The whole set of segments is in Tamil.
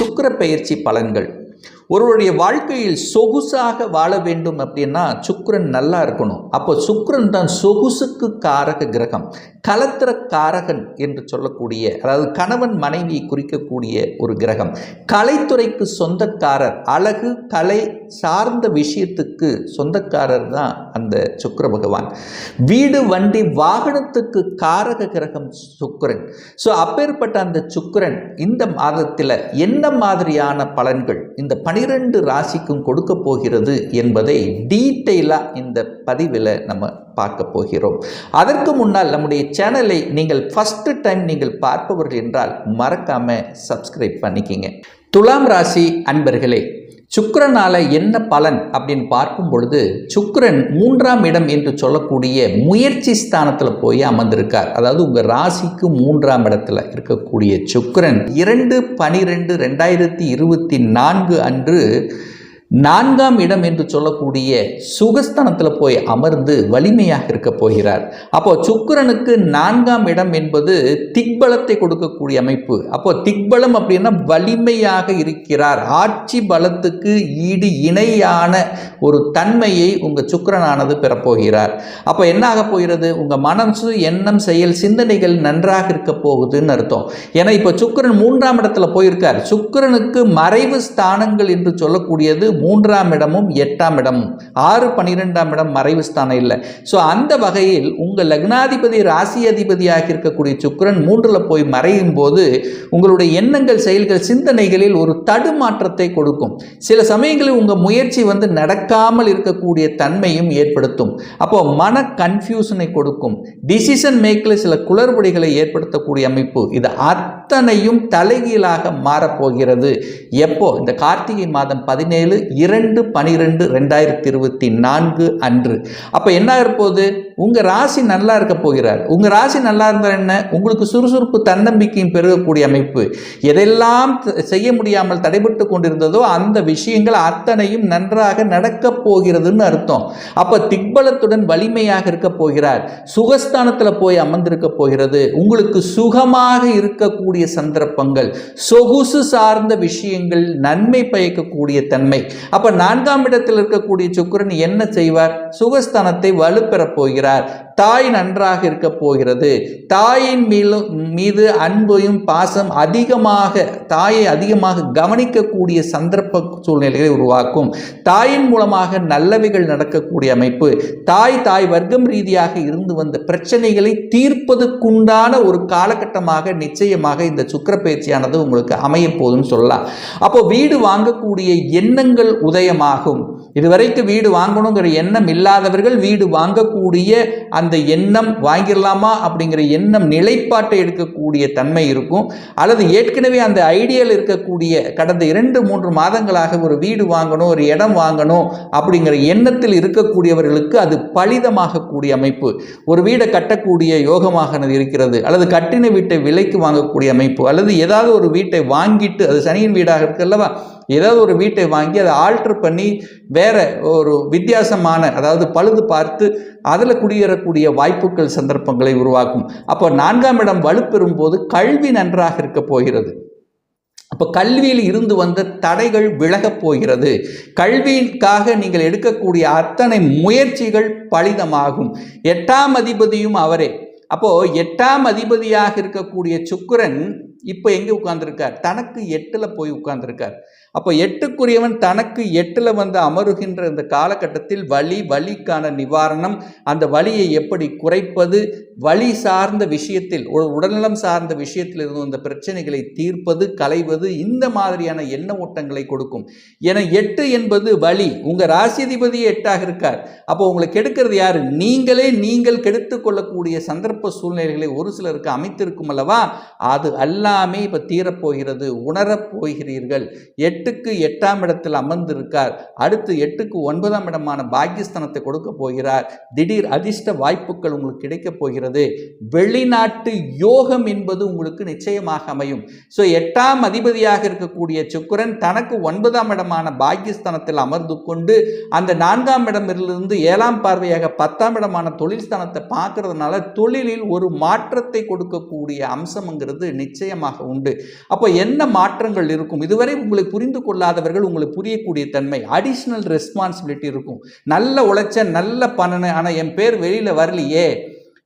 சுக்கர பெயர்ச்சி பலன்கள். ஒருவருடைய வாழ்க்கையில் சொகுசாக வாழ வேண்டும் அப்படின்னா சுக்ரன் நல்லா இருக்கணும். அப்போ சுக்ரன் தான் சொகுசுக்கு காரக கிரகம். கலத்திர காரகன் என்று சொல்லக்கூடிய அதாவது கணவன் மனைவியை குறிக்கக்கூடிய ஒரு கிரகம். கலைத்துறைக்கு சொந்தக்காரர் அழகு கலை சார்ந்த விஷயத்துக்கு சொந்தக்காரர் தான் அந்த சுக்கிர பகவான். வீடு வண்டி வாகனத்துக்கு காரக கிரகம் சுக்கிரன். ஸோ அப்பேற்பட்ட அந்த சுக்கிரன் இந்த மாதத்தில் என்ன மாதிரியான பலன்கள் இந்த பனிரெண்டு ராசிக்கும் கொடுக்க போகிறது என்பதை டீட்டெயிலாக இந்த பதிவில் நம்ம பார்க்க போகிறோம். அதற்கு முன்னால் நம்முடைய சேனலை நீங்கள் ஃபஸ்ட்டு டைம் நீங்கள் பார்ப்பவர்கள் என்றால் மறக்காமல் சப்ஸ்கிரைப் பண்ணிக்கிங்க. துலாம் ராசி அன்பர்களே சுக்கரனால் என்ன பலன் அப்படின்னு பார்க்கும் பொழுது சுக்கரன் மூன்றாம் இடம் என்று சொல்லக்கூடிய முயற்சி ஸ்தானத்தில் போய் அமர்ந்திருக்கார். அதாவது உங்கள் ராசிக்கு மூன்றாம் இடத்துல இருக்கக்கூடிய சுக்கரன் இரண்டு பனிரெண்டு ரெண்டாயிரத்தி இருபத்தி நான்கு அன்று நான்காம் இடம் என்று சொல்லக்கூடிய சுகஸ்தானத்தில் போய் அமர்ந்து வலிமையாக இருக்க போகிறார். அப்போ சுக்கிரனுக்கு நான்காம் இடம் என்பது திக்பலத்தை கொடுக்கக்கூடிய அமைப்பு. அப்போ திக்பலம் அப்படின்னா வலிமையாக இருக்கிறார். ஆட்சி பலத்துக்கு ஈடு இணையான ஒரு தன்மையை உங்கள் சுக்கிரனானது பெறப்போகிறார் அப்போ என்ன ஆக போகிறது? உங்கள் மனசு எண்ணம் செயல் சிந்தனைகள் நன்றாக இருக்க போகுதுன்னு அர்த்தம். ஏன்னா இப்போ சுக்கிரன் மூன்றாம் இடத்துல போயிருக்கார். சுக்கிரனுக்கு மறைவு ஸ்தானங்கள் என்று சொல்லக்கூடியது மூன்றாம் இடமும் எட்டாம் இடமும். ஆறு பன்னிரெண்டாம் இடம் மறைவு ஸ்தானம் இல்லை. ஸோ அந்த வகையில் உங்கள் லக்னாதிபதி ராசி அதிபதியாக இருக்கக்கூடிய சுக்கிரன் மூன்றில் போய் மறையும் போது உங்களுடைய எண்ணங்கள் செயல்கள் சிந்தனைகளில் ஒரு தடுமாற்றத்தை கொடுக்கும். சில சமயங்களில் உங்கள் முயற்சி வந்து நடக்காமல் இருக்கக்கூடிய தன்மையும் ஏற்படுத்தும். அப்போ மன கன்ஃபியூஷனை கொடுக்கும். டிசிஷன் மேக்கில் சில குளறுபடிகளை ஏற்படுத்தக்கூடிய அமைப்பு. இது அத்தனையும் தலைகீழாக மாறப்போகிறது. எப்போ? இந்த கார்த்திகை மாதம் பதினேழு இரண்டு பனிரெண்டு ரெண்டாயிரத்தி இருபத்தி நான்கு அன்று. அப்போ என்ன இருப்போது உங்கள் ராசி நல்லா இருக்க போகிறார். உங்கள் ராசி நல்லா இருந்தால் என்ன? உங்களுக்கு சுறுசுறுப்பு தன்னம்பிக்கையும் பெருகக்கூடிய அமைப்பு. எதெல்லாம் செய்ய முடியாமல் தடைபட்டு கொண்டிருந்ததோ அந்த விஷயங்கள் அத்தனையும் நன்றாக நடக்கப் போகிறதுன்னு அர்த்தம். அப்போ திக்பலத்துடன் வலிமையாக இருக்க போகிறார். சுகஸ்தானத்தில் போய் அமர்ந்திருக்க போகிறது. உங்களுக்கு சுகமாக இருக்கக்கூடிய சந்தர்ப்பங்கள். சொகுசு சார்ந்த விஷயங்கள் நன்மை பயக்கக்கூடிய தன்மை. அப்ப நான்காம் இடத்தில் இருக்கக்கூடிய சுக்கிரன் என்ன செய்வார்? சுகஸ்தானத்தை வலுப்பெறப் போகிறார். தாய் நன்றாக இருக்க போகிறது. தாயின் மீதும் மீது அன்பையும் பாசம் அதிகமாக தாயை அதிகமாக கவனிக்கக்கூடிய சந்தர்ப்ப சூழ்நிலைகளை உருவாக்கும். தாயின் மூலமாக நல்லவைகள் நடக்கக்கூடிய அமைப்பு. தாய் தாய் வர்க்கம் ரீதியாக இருந்து வந்த பிரச்சனைகளை தீர்ப்பதற்குண்டான ஒரு காலகட்டமாக நிச்சயமாக இந்த சுக்கிர பயிற்சியானது உங்களுக்கு அமைய போகுதுன்னு சொல்லலாம். அப்போ வீடு வாங்கக்கூடிய எண்ணங்கள் உதயமாகும். இதுவரைக்கும் வீடு வாங்கணுங்கிற எண்ணம் இல்லாதவர்கள் வீடு வாங்கக்கூடிய அந்த எண்ணம் வாங்கிடலாமா அப்படிங்கிற எண்ணம் நிலைப்பாட்டை எடுக்கக்கூடிய தன்மை இருக்கும். அல்லது ஏற்கனவே அந்த ஐடியாவில் இருக்கக்கூடிய கடந்த இரண்டு மூன்று மாதங்களாக ஒரு வீடு வாங்கணும் ஒரு இடம் வாங்கணும் அப்படிங்கிற எண்ணத்தில் இருக்கக்கூடியவர்களுக்கு அது பலிதமாகக்கூடிய அமைப்பு. ஒரு வீடை கட்டக்கூடிய யோகமாக இருக்கிறது. அல்லது கட்டின வீட்டை விலைக்கு வாங்கக்கூடிய அமைப்பு. அல்லது ஏதாவது ஒரு வீட்டை வாங்கிட்டு அது சனியின் வீடாக இருக்குல்லவா ஏதாவது ஒரு வீட்டை வாங்கி அதை ஆல்டர் பண்ணி வேற ஒரு வித்தியாசமான அதாவது பழுது பார்த்து அதில் குடியேறக்கூடிய வாய்ப்புகள் சந்தர்ப்பங்களை உருவாக்கும். அப்போ நான்காம் இடம் வலுப்பெறும் போது கல்வி நன்றாக இருக்க போகிறது. அப்போ கல்வியில் இருந்து வந்த தடைகள் விலகப் போகிறது. கல்விக்காக நீங்கள் எடுக்கக்கூடிய அத்தனை முயற்சிகள் பலிதமாகும். எட்டாம் அதிபதியும் அவரே. அப்போது எட்டாம் அதிபதியாக இருக்கக்கூடிய சுக்கிரன் இப்போ எங்கே உட்கார்ந்துருக்கார்? தனக்கு எட்டில் போய் உட்கார்ந்துருக்கார். அப்போ எட்டுக்குரியவன் தனக்கு எட்டில் வந்து அமருகின்ற இந்த காலகட்டத்தில் வலி வலிக்கான நிவாரணம் அந்த வலியை எப்படி குறைப்பது வலி சார்ந்த விஷயத்தில் உடல்நலம் சார்ந்த விஷயத்தில் இருந்து அந்த பிரச்சனைகளை தீர்ப்பது களைவது இந்த மாதிரியான எண்ண ஓட்டங்களை கொடுக்கும். என எட்டு என்பது வலி. உங்கள் ராசிதிபதி எட்டாக இருக்கார். அப்போ உங்களை கெடுக்கிறது யார்? நீங்களே நீங்கள் கெடுத்து கொள்ளக்கூடிய சந்தர்ப்ப சூழ்நிலைகளை ஒரு சிலருக்கு அமைத்திருக்கும் அல்லவா? அது எல்லாமே இப்போ தீரப்போகிறது உணரப் போகிறீர்கள். எட்டுக்கு எட்டாம் இடத்தில் அமர்ந்திருக்கார். அடுத்து எட்டுக்கு ஒன்பதாம் இடமான பாகிஸ்தானத்தை கொடுக்க போகிறார். திடீர் அதிர்ஷ்ட வாய்ப்புகள் உங்களுக்கு கிடைக்கப் போகிறது. வெளிநாட்டு யோகம் என்பது உங்களுக்கு நிச்சயமாக அமையும். ஸோ எட்டாம் அதிபதியாக இருக்கக்கூடிய சுக்கரன் தனக்கு ஒன்பதாம் இடமான பாக்கியஸ்தானத்தில் அமர்ந்து கொண்டு அந்த நான்காம் இடமிருந்து ஏழாம் பார்வையாக பத்தாம் இடமான தொழில் ஸ்தானத்தை பார்க்கறதுனால தொழிலில் ஒரு மாற்றத்தை கொடுக்கக்கூடிய அம்சம்ங்கிறது நிச்சயமாக உண்டு. அப்போ என்ன மாற்றங்கள் இருக்கும்? இதுவரை உங்களை புரிந்து கொள்ளாதவர்கள் உங்களுக்கு புரியக்கூடிய தன்மை அடிஷ்னல் ரெஸ்பான்சிபிலிட்டி இருக்கும். நல்ல உழைச்ச நல்ல பண்ணன ஆனால் என் பேர் வெளியில் வரலையே.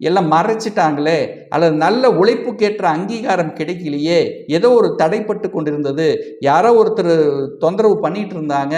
எல்லாம் மறைச்சிட்டாங்களே. அல்லது நல்ல உழைப்புக்கேற்ற அங்கீகாரம் கிடைக்கலையே. ஏதோ ஒரு தடைப்பட்டு கொண்டிருந்தது. யாரோ ஒருத்தர் தொந்தரவு பண்ணிட்டு இருந்தாங்க.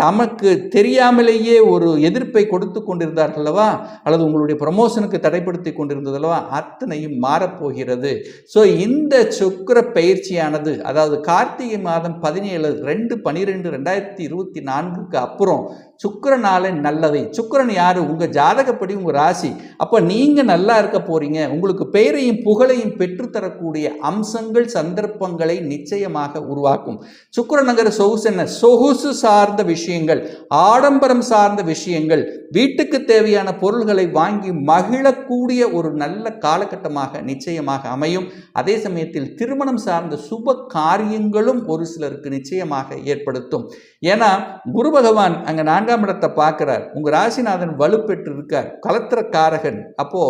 தமக்கு தெரியாமலேயே ஒரு எதிர்ப்பை கொடுத்து கொண்டிருந்தார்கள் அல்லவா? அல்லது உங்களுடைய ப்ரமோஷனுக்கு தடைப்படுத்தி கொண்டிருந்ததல்லவா அத்தனையும் மாறப்போகிறது. ஸோ இந்த சுக்கிர பயிற்சியானது அதாவது கார்த்திகை மாதம் பதினேழு ரெண்டு பனிரெண்டு ரெண்டாயிரத்தி இருபத்தி நான்குக்கு அப்புறம் சுக்கரனால நல்லதை. சுக்கரன் யார்? உங்கள் ஜாதகப்படி உங்கள் ராசி. அப்போ நீங்கள் நல்லா இருக்க போகிறீங்க உங்களுக்கு பெயரையும் புகழையும் பெற்றுத்தரக்கூடிய அம்சங்கள் சந்தர்ப்பங்களை நிச்சயமாக உருவாக்கும். சுக்கிரனங்கிற சொகுசு என்ன? சொகுசு சார்ந்த விஷயங்கள் ஆடம்பரம் சார்ந்த விஷயங்கள் வீட்டுக்கு தேவையான பொருள்களை வாங்கி மகிழக்கூடிய ஒரு நல்ல காலகட்டமாக நிச்சயமாக அமையும். அதே சமயத்தில் திருமணம் சார்ந்த சுப காரியங்களும் ஒரு சிலருக்கு நிச்சயமாக ஏற்படுத்தும். ஏன்னா குரு பகவான் அங்கே நான்காம் இடத்தை பார்க்குறார். உங்கள் ராசிநாதன் வலுப்பெற்று இருக்கார் கலத்திரக்காரகன். அப்போ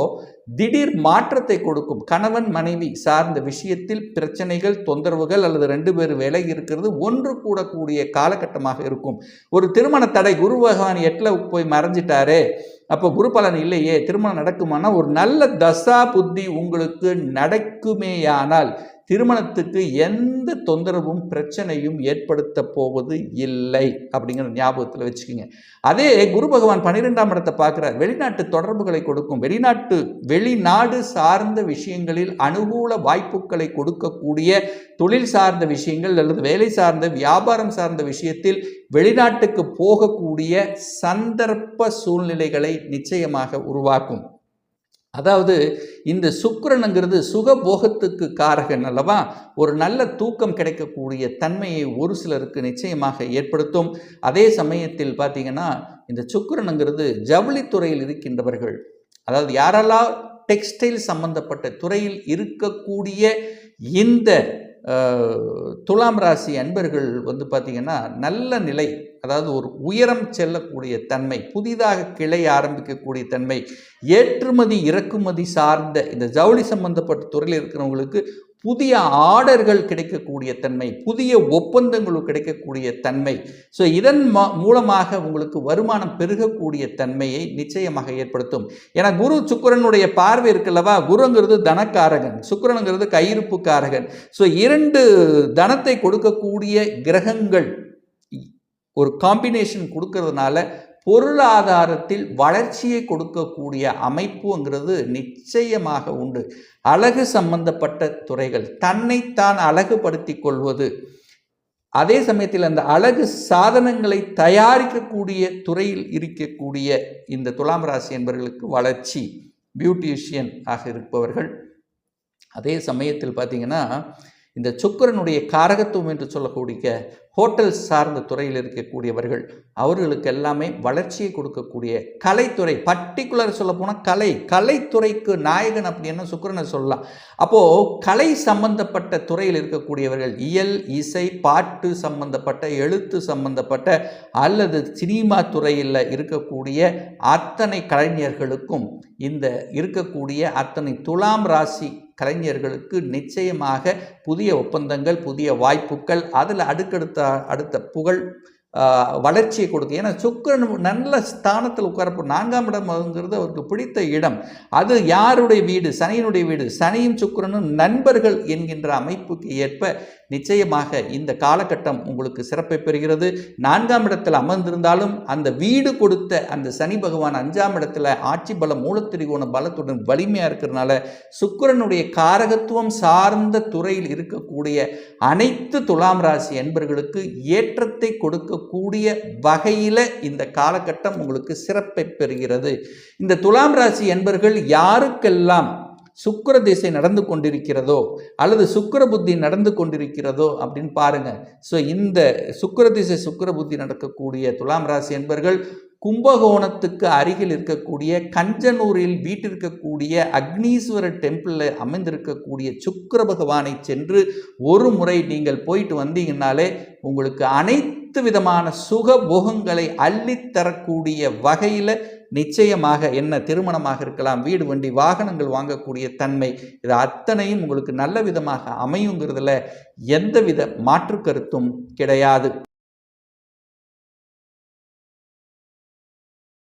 திடீர் மாற்றத்தை கொடுக்கும். கணவன் மனைவி சார்ந்த விஷயத்தில் பிரச்சனைகள் தொந்தரவுகள் அல்லது ரெண்டு பேர் வேலை இருக்கிறது ஒன்று கூடக்கூடிய காலகட்டமாக இருக்கும். ஒரு திருமண தடை குரு பகவான் எட்டில் போய் மறைஞ்சிட்டாரே. அப்போ குரு பலன் இல்லையே. திருமணம் நடக்குமானா ஒரு நல்ல தசா புத்தி உங்களுக்கு நடக்குமேயானால் திருமணத்துக்கு எந்த தொந்தரவும் பிரச்சனையும் ஏற்படுத்த போவது இல்லை அப்படிங்கிற ஞாபகத்தில் வச்சுக்கோங்க. அதே குரு பகவான் பன்னிரெண்டாம் இடத்தை பார்க்குறார். வெளிநாட்டு தொடர்புகளை கொடுக்கும். வெளிநாட்டு வெளிநாடு சார்ந்த விஷயங்களில் அனுகூல வாய்ப்புகளை கொடுக்கக்கூடிய தொழில் சார்ந்த விஷயங்கள் அல்லது வேலை சார்ந்த வியாபாரம் சார்ந்த விஷயத்தில் வெளிநாட்டுக்கு போகக்கூடிய சந்தர்ப்ப சூழ்நிலைகளை நிச்சயமாக உருவாக்கும். அதாவது இந்த சுக்கரனுங்கிறது சுகபோகத்துக்கு காரகன் அல்லவா? ஒரு நல்ல தூக்கம் கிடைக்கக்கூடிய தன்மையை ஒரு சிலருக்கு நிச்சயமாக ஏற்படுத்தும். அதே சமயத்தில் பார்த்தீங்கன்னா இந்த சுக்கரனுங்கிறது ஜவுளித்துறையில் இருக்கின்றவர்கள். அதாவது யாரெல்லாம் டெக்ஸ்டைல் சம்பந்தப்பட்ட துறையில் இருக்கக்கூடிய இந்த துலாம் ராசி அன்பர்கள் வந்து பார்த்திங்கன்னா நல்ல நிலை அதாவது ஒரு உயரம் செல்லக்கூடிய தன்மை புதிதாக கிளை ஆரம்பிக்கக்கூடிய தன்மை ஏற்றுமதி இறக்குமதி சார்ந்த இந்த ஜவுளி சம்பந்தப்பட்ட துறையில் இருக்கிறவங்களுக்கு புதிய ஆர்டர்கள் கிடைக்கக்கூடிய தன்மை புதிய ஒப்பந்தங்கள் கிடைக்கக்கூடிய தன்மை. ஸோ இதன் மூலமாக உங்களுக்கு வருமானம் பெருகக்கூடிய தன்மையை நிச்சயமாக ஏற்படுத்தும். ஏன்னா குரு சுக்கிரனுடைய பார்வை இருக்குல்லவா குருங்கிறது தனக்காரகன் சுக்கிரனுங்கிறது கையிருப்புக்காரகன். ஸோ இரண்டு தனத்தை கொடுக்கக்கூடிய கிரகங்கள் ஒரு காம்பினேஷன் கொடுக்கறதுனால பொருளாதாரத்தில் வளர்ச்சியை கொடுக்கக்கூடிய அமைப்புங்கிறது நிச்சயமாக உண்டு. அழகு சம்பந்தப்பட்ட துறைகள் தன்னைத்தான் அழகுபடுத்தி கொள்வது. அதே சமயத்தில் அந்த அழகு சாதனங்களை தயாரிக்கக்கூடிய துறையில் இருக்கக்கூடிய இந்த துலாம் ராசி என்பவர்களுக்கு வளர்ச்சி பியூட்டிஷியன் ஆக இருப்பவர்கள். அதே சமயத்தில் பார்த்தீங்கன்னா இந்த சுக்கிரனுடைய காரகத்துவம் என்று சொல்லக்கூடிய ஹோட்டல் சார்ந்த துறையில் இருக்கக்கூடியவர்கள் அவர்களுக்கு எல்லாமே வளர்ச்சியை கொடுக்கக்கூடிய கலைத்துறை பர்டிகுலர் சொல்ல போனால் கலை கலைத்துறைக்கு நாயகன் அப்படின்னு சுக்கிரனை சொல்லலாம். அப்போது கலை சம்பந்தப்பட்ட துறையில் இருக்கக்கூடியவர்கள் இயல் இசை பாட்டு சம்பந்தப்பட்ட எழுத்து சம்பந்தப்பட்ட அல்லது சினிமா துறையில் இருக்கக்கூடிய அத்தனை கலைஞர்களுக்கும் இந்த இருக்கக்கூடிய அத்தனை துலாம் ராசி கலைஞர்களுக்கு நிச்சயமாக புதிய ஒப்பந்தங்கள் புதிய வாய்ப்புகள் அதில் அடுக்கடுத்த அடுத்த புகழ் வளர்ச்சியை கொடுக்கும். ஏன்னா சுக்கரன் நல்ல ஸ்தானத்தில் உட்காரப்போ நான்காம் இடம்ங்கிறது அவருக்கு பிடித்த இடம். அது யாருடைய வீடு? சனியினுடைய வீடு. சனியும் சுக்கிரனும் நண்பர்கள் என்கின்ற அமைப்புக்கு ஏற்ப நிச்சயமாக இந்த காலகட்டம் உங்களுக்கு சிறப்பை பெறுகிறது. நான்காம் இடத்தில் அமர்ந்திருந்தாலும் அந்த வீடு கொடுத்த அந்த சனி பகவான் அஞ்சாம் இடத்துல ஆட்சி பலம் மூலத்திரிகோண பலத்துடன் வலிமையாக இருக்கிறதுனால சுக்கிரனுடைய காரகத்துவம் சார்ந்த துறையில் இருக்கக்கூடிய அனைத்து துலாம் ராசி என்பர்களுக்கு ஏற்றத்தை கொடுக்க கொடுக்கக்கூடிய வகையில் இந்த காலகட்டம் உங்களுக்கு சிறப்பை பெறுகிறது. இந்த துலாம் ராசி என்பர்கள் யாருக்கெல்லாம் சுக்கர திசை நடந்து கொண்டிருக்கிறதோ அல்லது சுக்கர புத்தி நடந்து கொண்டிருக்கிறதோ அப்படின்னு பாருங்க. ஸோ இந்த சுக்கர திசை சுக்கர புத்தி நடக்கக்கூடிய துலாம் ராசி என்பர்கள் கும்பகோணத்துக்கு அருகில் இருக்கக்கூடிய கஞ்சனூரில் வீட்டிருக்கக்கூடிய அக்னீஸ்வரர் டெம்பிளில் அமைந்திருக்கக்கூடிய சுக்கர பகவானை சென்று ஒரு முறை நீங்கள் போயிட்டு வந்தீங்கன்னாலே உங்களுக்கு அனைத்து விதமான சுக போகங்களை அள்ளித்தரக்கூடிய வகையில் நிச்சயமாக என்ன திருமணமாக இருக்கலாம் வீடு வண்டி வாகனங்கள் வாங்கக்கூடிய தன்மை இது அத்தனையும் உங்களுக்கு நல்ல விதமாக அமையுங்கிறதுல எந்தவித மாற்று கருத்தும் கிடையாது.